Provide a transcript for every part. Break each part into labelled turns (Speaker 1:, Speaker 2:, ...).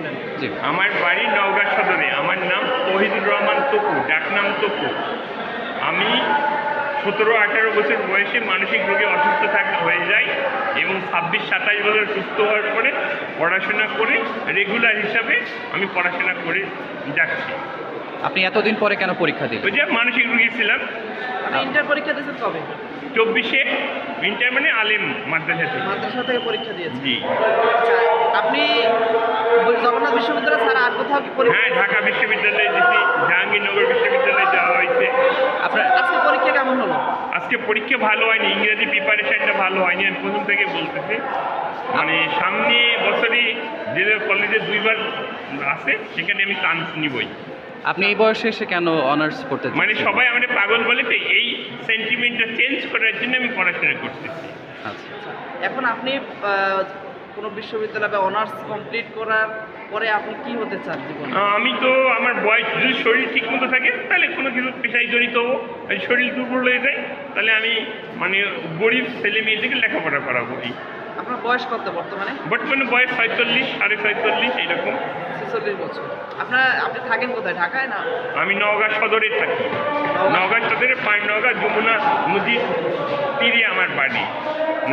Speaker 1: বলেন।
Speaker 2: জি।
Speaker 3: আমার বাড়ি নওগাঁ সদরে আমার নাম তহিদুর রহমান তপু ডাকনাম তপু। আমি সতেরো আঠারো বছর বয়সে মানসিক রোগে অসুস্থ থাকা হয়ে যায় এবং ছাব্বিশ সাতাশ বছর সুস্থ হওয়ার পরে পড়াশোনা করে রেগুলার হিসাবে আমি পড়াশোনা করে যাচ্ছি।
Speaker 2: আপনি এতদিন পরে কেন পরীক্ষা দিলেন?
Speaker 3: ওই যে মানসিক রোগী ছিলাম।
Speaker 1: আপনি ইন্টার পরীক্ষা দিয়েছেন কবে?
Speaker 3: চব্বিশে ইন্টার মানে আলেম মাদ্রাসা থেকে।
Speaker 1: মাদ্রাসা থেকে পরীক্ষা দিয়েছি
Speaker 3: জি।
Speaker 1: আচ্ছা আপনি জগন্নাথ বিশ্ববিদ্যালয় ছাড়া আর কোথাও কি পরীক্ষা
Speaker 3: হ্যাঁ ঢাকা বিশ্ববিদ্যালয়ে দিচ্ছি জাহাঙ্গীরনগর বিশ্ববিদ্যালয়ে যাওয়া হয়েছে।
Speaker 2: আপনার
Speaker 1: আজকে পরীক্ষা কেমন হলো?
Speaker 3: আজকে পরীক্ষা ভালো হয়নি ইংরেজি প্রিপারেশনটা ভালো হয়নি আমি প্রথম থেকে বলতেছি। মানে সামনে বছরই যে কলেজে দুইবার আছে সেখানে আমি চান্স নিবই।
Speaker 2: আপনি এই বয়সে এসে কেন অনার্স করতে
Speaker 3: মানে সবাই আমাদের পাগল বলে তো এই সেন্টিমেন্টটা চেঞ্জ করার জন্য আমি পড়াশোনা করতেছি।
Speaker 2: আচ্ছা
Speaker 1: এখন আপনি কোনো বিশ্ববিদ্যালয় বা অনার্স কমপ্লিট করার পরে আপনি কি হতে চান জীবনে?
Speaker 3: আমি তো আমার বয়স যদি শরীর ঠিক মতো থাকে তাহলে কোনো কিছু পেশায় জড়িত শরীর দুর্বল হয়ে যায় তাহলে আমি মানে গরিব ছেলে মেয়েদেরকে লেখাপড়া করাবো এই।
Speaker 1: আপনার বয়স কত বর্তমানে?
Speaker 3: বর্তমানে বয়স ছয়চল্লিশ সাড়ে ছয়চল্লিশ এইরকম।
Speaker 1: ছেচল্লিশ বছর। আপনার আপনি থাকেন কোথায় ঢাকায় না?
Speaker 3: আমি নওগাঁ সদরে থাকি। নওগাঁ। সদরে পাঁচ নওগাঁ যমুনা নদীর তীরে আমার বাড়ি।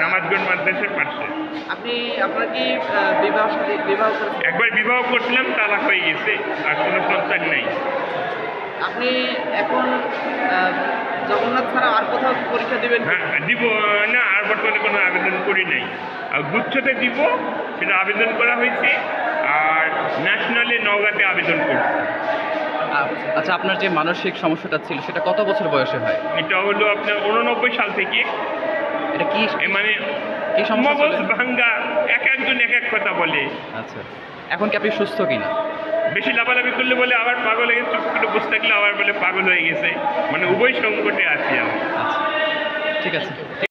Speaker 3: নামাজগঞ্জ মাদ্রাসার পাশে।
Speaker 1: আপনি আপনার কি বিবাহ সাথে বিবাহ
Speaker 3: একবার বিবাহ করছিলাম তালাক হয়ে গেছে আর কোনো সন্তান নেই।
Speaker 1: আপনি এখন জগন্নাথ ছাড়া আর কোথাও পরীক্ষা দিবেন
Speaker 3: হ্যাঁ দিব না আর বর্তমানে কোনো আবেদন করি নাই। আর গুচ্ছতে দিব সেটা আবেদন করা হয়েছে আর ন্যাশনালে নওগাঁতে আবেদন করছি।
Speaker 2: আচ্ছা, আচ্ছা আপনার যে মানসিক সমস্যাটা ছিল সেটা কত বছর বয়সে হয়?
Speaker 3: এটা হলো আপনার উননব্বই সাল থেকে
Speaker 2: এটা কি
Speaker 3: মানে
Speaker 2: কি সমস্যা
Speaker 3: ভাঙ্গা এক একজন এক এক কথা বলে।
Speaker 2: আচ্ছা। এখন কি আপনি সুস্থ কিনা?
Speaker 3: বেশি লাফালাফি করলে বলে আবার পাগল হয়ে চুপ করে বসে থাকলে আবার বলে পাগল হয়ে গেছে। মানে উভয় সংকটে আছি আমি।
Speaker 2: আচ্ছা। ঠিক আছে।